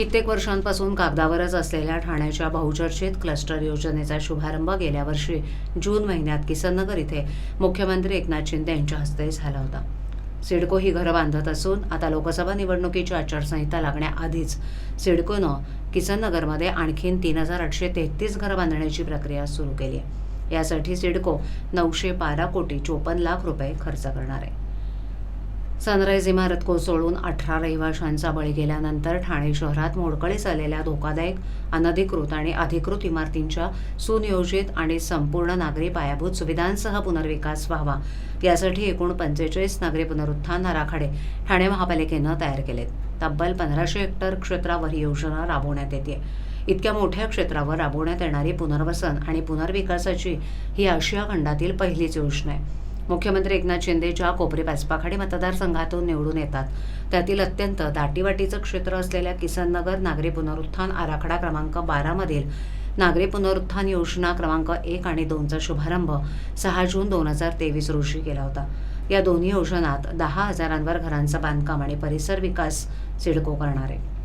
कित्येक वर्षांपासून कागदावरच असलेल्या ठाण्याच्या बहुचर्चित क्लस्टर योजनेचा शुभारंभ गेल्या वर्षी जून महिन्यात किसननगर इथे मुख्यमंत्री एकनाथ शिंदे यांच्या हस्ते झाला होता. सिडको ही घरं बांधत असून आता लोकसभा निवडणुकीची आचारसंहिता लागण्याआधीच सिडकोनं किसननगरमध्ये आणखीन तीन हजार आठशे तेहतीस घरं बांधण्याची प्रक्रिया सुरू केली आहे. यासाठी सिडको नऊशे बारा कोटी चोपन्न लाख रुपये खर्च करणार आहे. सनराईज इमारत कोसळून अठरा रहिवाशांचा बळी गेल्यानंतर ठाणे शहरात मोडकळीस आलेल्या धोकादायक अनधिकृत आणि अधिकृत इमारतींच्या सुनियोजित आणि संपूर्ण नागरी पायाभूत सुविधांसह पुनर्विकास व्हावा. यासाठी एकूण पंचेचाळीस नागरी पुनरुत्थान आराखडे ठाणे महापालिकेनं तयार केलेत. तब्बल पंधराशे हेक्टर क्षेत्रावर ही योजना राबवण्यात येते. इतक्या मोठ्या क्षेत्रावर राबवण्यात येणारी पुनर्वसन आणि पुनर्विकासाची ही आशिया खंडातील पहिलीच योजना आहे. मुख्यमंत्री एकनाथ शिंदेच्या कोपरी पाचपाखाडी मतदारसंघातून निवडून येतात. त्यातील अत्यंत दाटीवाटीचं क्षेत्र असलेल्या किसननगर नागरी पुनरुत्थान आराखडा क्रमांक बारामधील नागरी पुनरुत्थान योजना क्रमांक एक आणि दोनचा शुभारंभ सहा जून दोन हजार तेवीस रोजी केला होता. या दोन्ही योजनात दहा हजारांवर घरांचं बांधकाम आणि परिसर विकास सिडको करणार. आहे